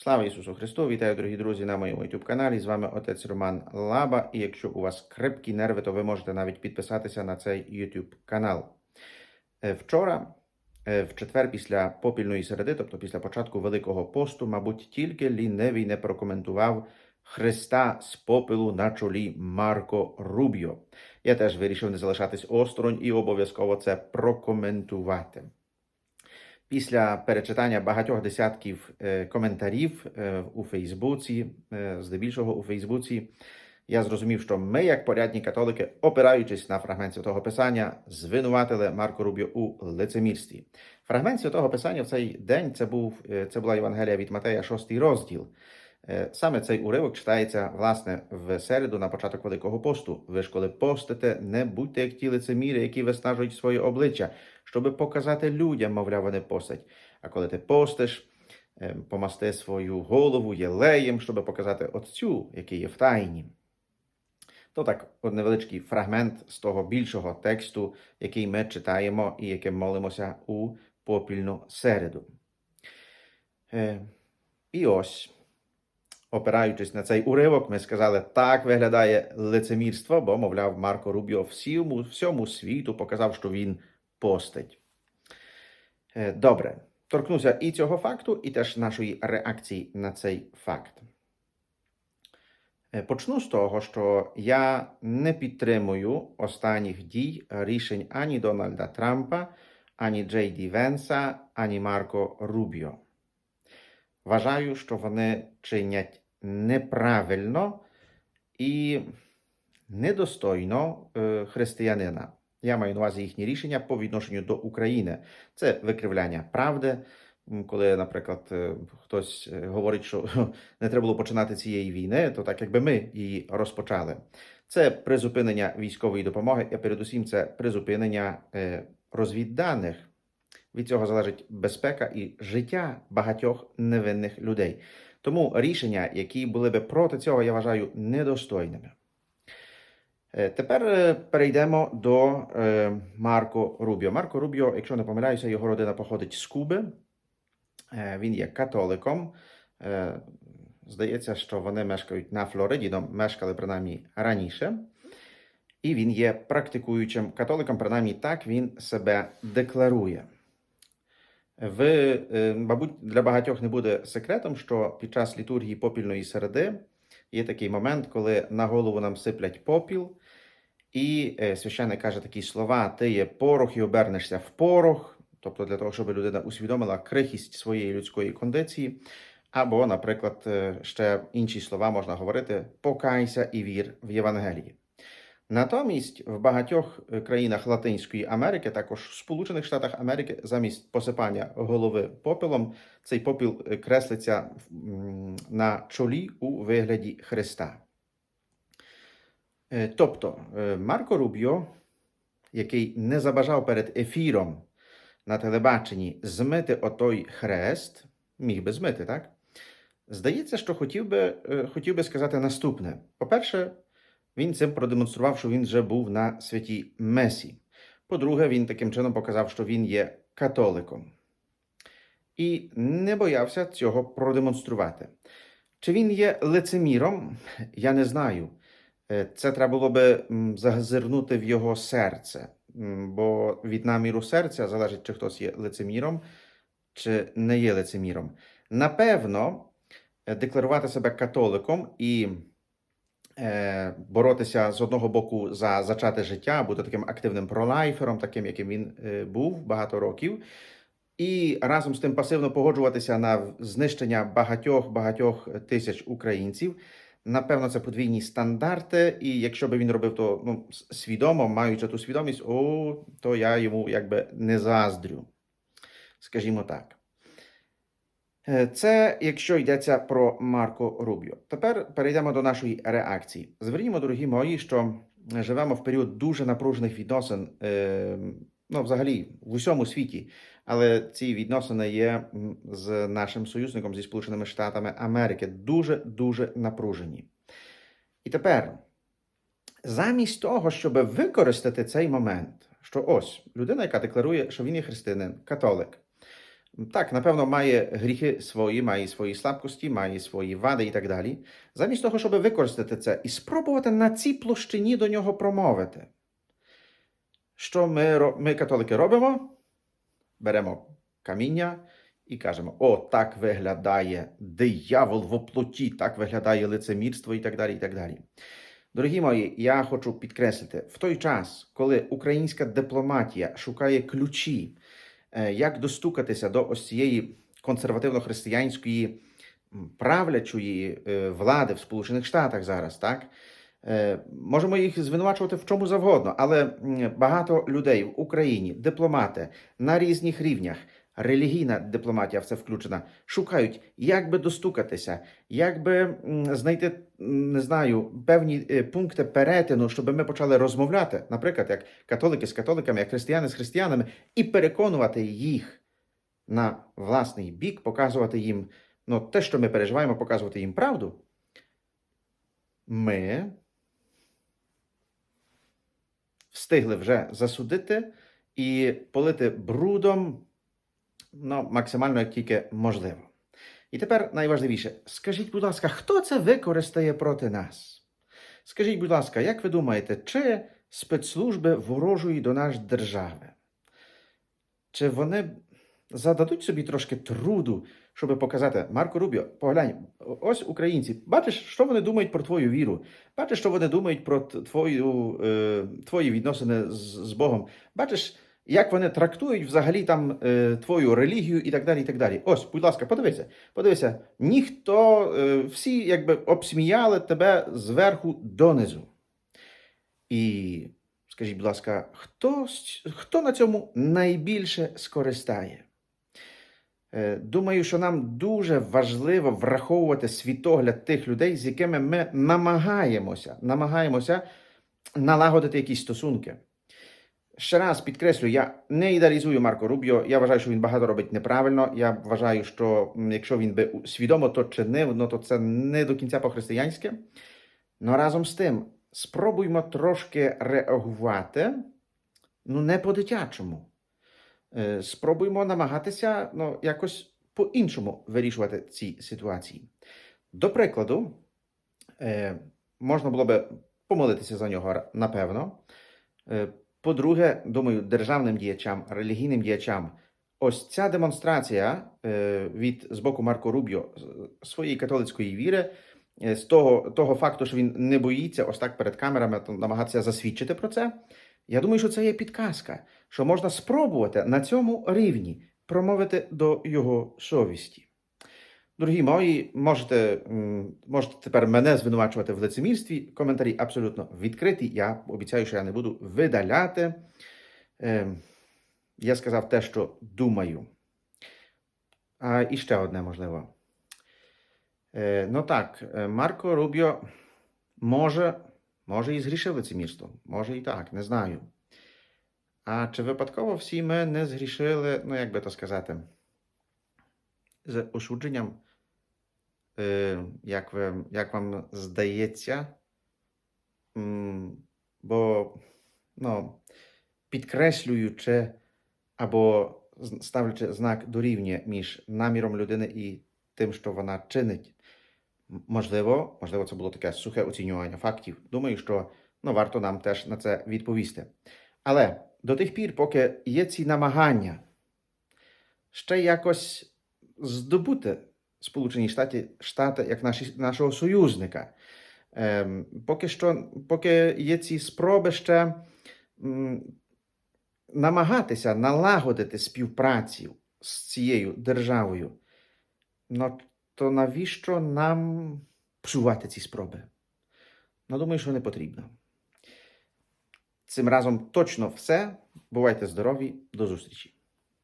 Слава Ісусу Христу! Вітаю, дорогі друзі, на моєму youtube каналі. З вами отець Роман Лаба. І якщо у вас крепкі нерви, то ви можете навіть підписатися на цей YouTube канал. Е, Вчора, е, в четвер, після попільної середи, тобто після початку Великого посту, мабуть, тільки лінивий не прокоментував Христа з попелу на чолі Марко Рубіо. Я теж вирішив не залишатись осторонь і обов'язково це прокоментувати. Після перечитання багатьох десятків е, коментарів е, у Фейсбуці, е, здебільшого у Фейсбуці, я зрозумів, що ми, як порядні католики, опираючись на фрагмент святого Писання, звинуватили Марко Рубіо у лицемірстві. Фрагмент святого Писання в цей день це був це була Євангелія від Матея, 6 розділ. Е, Саме цей уривок читається власне в середу на початок Великого посту. Ви ж коли постите, не будьте як ті лицеміри, які виснажують своє обличчя, щоби показати людям, мовляв, вони постать. А коли ти постиш, е, помасти свою голову єлеєм, щоби показати Отцю, який є в тайні. То так, от невеличкий фрагмент з того більшого тексту, який ми читаємо і яким молимося у попільну середу. Е, І ось, опираючись на цей уривок, ми сказали, так виглядає лицемірство, бо, мовляв, Марко Рубіо всьому, всьому світу показав, що він постить. Е, Добре, торкнуся і цього факту, і теж нашої реакції на цей факт. Е, Почну з того, що я не підтримую останніх дій рішень ані Дональда Трампа, ані Джей Ді Венса, ані Марко Рубіо. Вважаю, що вони чинять неправильно і недостойно е, християнина. Я маю на увазі їхні рішення по відношенню до України. Це викривляння правди. Коли, наприклад, е, хтось е, говорить, що не треба було починати цієї війни, то так якби ми її розпочали. Це призупинення військової допомоги, і передусім це призупинення розвідданих. Від цього залежить безпека і життя багатьох невинних людей. Тому рішення, які були би проти цього, я вважаю недостойними. Е, Тепер е, перейдемо до е, Марко Рубіо. Марко Рубіо, якщо не помиляюся, його родина походить з Куби. Він є католиком. Здається, що вони мешкають на Флориді, ну, мешкали принаймні раніше. І він є практикуючим католиком, принаймні так він себе декларує. Ви, е, мабуть, для багатьох не буде секретом, що під час літургії попільної середи є такий момент, коли на голову нам сиплять попіл, і е, священник каже такі слова: ти є порох і обернешся в порох, тобто для того, щоб людина усвідомила крихість своєї людської кондиції. Або, наприклад, е, ще інші слова можна говорити: покайся і вір в Євангелії. Натомість в багатьох е, країнах Латинської Америки, також в Сполучених Штатах Америки, замість посипання голови попелом, цей попіл е, креслиться на чолі у вигляді Христа. Е, Тобто Марко Рубіо, який не забажав перед ефіром на телебаченні змити отой хрест, міг би змити, так? Здається, що хотів би, хотів би сказати наступне. По-перше, він цим продемонстрував, що він вже був на святій Месі. По-друге, він таким чином показав, що він є католиком. І не боявся цього продемонструвати. Чи він є лицеміром, я не знаю. Е, Це треба було би зазирнути в його серце, бо від наміру серця залежить, чи хтось є лицеміром, чи не є лицеміром. Напевно, е, декларувати себе католиком і боротися з одного боку за зачате життя, бути таким активним пролайфером, таким, яким він е, був багато років, і разом з тим пасивно погоджуватися на знищення багатьох багатьох тисяч українців. Напевно, це подвійні стандарти, і якщо би він робив то ну, свідомо, маючи ту свідомість, о, то я йому якби не заздрю. Скажімо так. Е, Це якщо йдеться про Марко Рубіо. Тепер перейдемо до нашої реакції. Звернімо, дорогі мої, що живемо в період дуже напружених відносин, е, ну, взагалі, в усьому світі. Але ці відносини є з нашим союзником зі Сполученими Штатами Америки дуже дуже напружені. І тепер, замість того, щоб використати цей момент, що ось людина, яка декларує, що він є християнин, католик, так, напевно, має гріхи свої, має свої слабкості, має свої вади і так далі. Замість того, щоб використати це і спробувати на цій площині до нього промовити. Що ми, ми католики, робимо? Беремо каміння і кажемо: о, так виглядає диявол в оплоті, так виглядає лицемірство і так далі. і так далі. Дорогі мої, я хочу підкреслити, в той час, коли українська дипломатія шукає ключі, як достукатися до ось цієї консервативно-християнської правлячої е, влади в Сполучених Штатах зараз, так? Е, Можемо їх звинувачувати в чому завгодно, але багато людей в Україні, дипломати на різних рівнях, релігійна дипломатія в це включена, шукають, як би достукатися, як би знайти, не знаю, певні е, пункти перетину, щоб ми почали розмовляти, наприклад, як католики з католиками, як християни з християнами, і переконувати їх на власний бік, показувати їм ну, те, що ми переживаємо, показувати їм правду. Ми встигли вже засудити і полити брудом ну, максимально як тільки можливо. І тепер найважливіше, скажіть, будь ласка, хто це використає проти нас? Скажіть, будь ласка, як ви думаєте, чи спецслужби ворожої до нашої держави? Чи вони зададуть собі трошки труду, щоб показати Марко Рубіо, поглянь, ось українці, бачиш, що вони думають про твою віру, бачиш, що вони думають про твою, е, твої відносини з, з Богом, бачиш, як вони трактують взагалі там е, твою релігію і так далі. і так далі. Ось, будь ласка, подивися, подивися, ніхто, е, всі якби обсміяли тебе зверху донизу. І скажіть, будь ласка, хто, хто на цьому найбільше скористає? Е, Думаю, що нам дуже важливо враховувати світогляд тих людей, з якими ми намагаємося, намагаємося налагодити якісь стосунки. Ще раз підкреслю, я не ідеалізую Марко Рубіо. Я вважаю, що він багато робить неправильно. Я вважаю, що якщо він би свідомо то чинив, ну то це не до кінця по-християнськи. Ну разом з тим, спробуймо трошки реагувати, ну не по-дитячому. Е, Спробуймо намагатися ну, якось по-іншому вирішувати ці ситуації. До прикладу, е, можна було би помолитися за нього, напевно. По-друге, думаю, державним діячам, релігійним діячам, ось ця демонстрація е, від з боку Марко Рубіо своєї католицької віри, е, з того, того факту, що він не боїться ось так перед камерами намагатися засвідчити про це. Я думаю, що це є підказка, що можна спробувати на цьому рівні промовити до його совісті. Дорогі мої, можете, можете тепер мене звинувачувати в лицемірстві. Коментарі абсолютно відкриті. Я обіцяю, що я не буду видаляти. Е, я сказав те, що думаю. А і ще одне можливо. Е, ну так, е, Марко Рубіо може, може і згрішив лицемірством. Може і так, не знаю. А чи випадково всі ми не згрішили, ну як би то сказати, з осудженням, як, ви, як вам здається? Бо, ну, підкреслюючи або ставлячи знак дорівнює між наміром людини і тим, що вона чинить. Можливо, можливо, це було таке сухе оцінювання фактів. Думаю, що ну, варто нам теж на це відповісти. Але до тих пір, поки є ці намагання ще якось здобути Сполучені Штати, Штати як наші, нашого союзника, ем, поки що, поки є ці спроби ще м, намагатися налагодити співпрацю з цією державою, ну, то навіщо нам псувати ці спроби? Ну, думаю, що не потрібно. Цим разом точно все. Бувайте здорові, до зустрічі!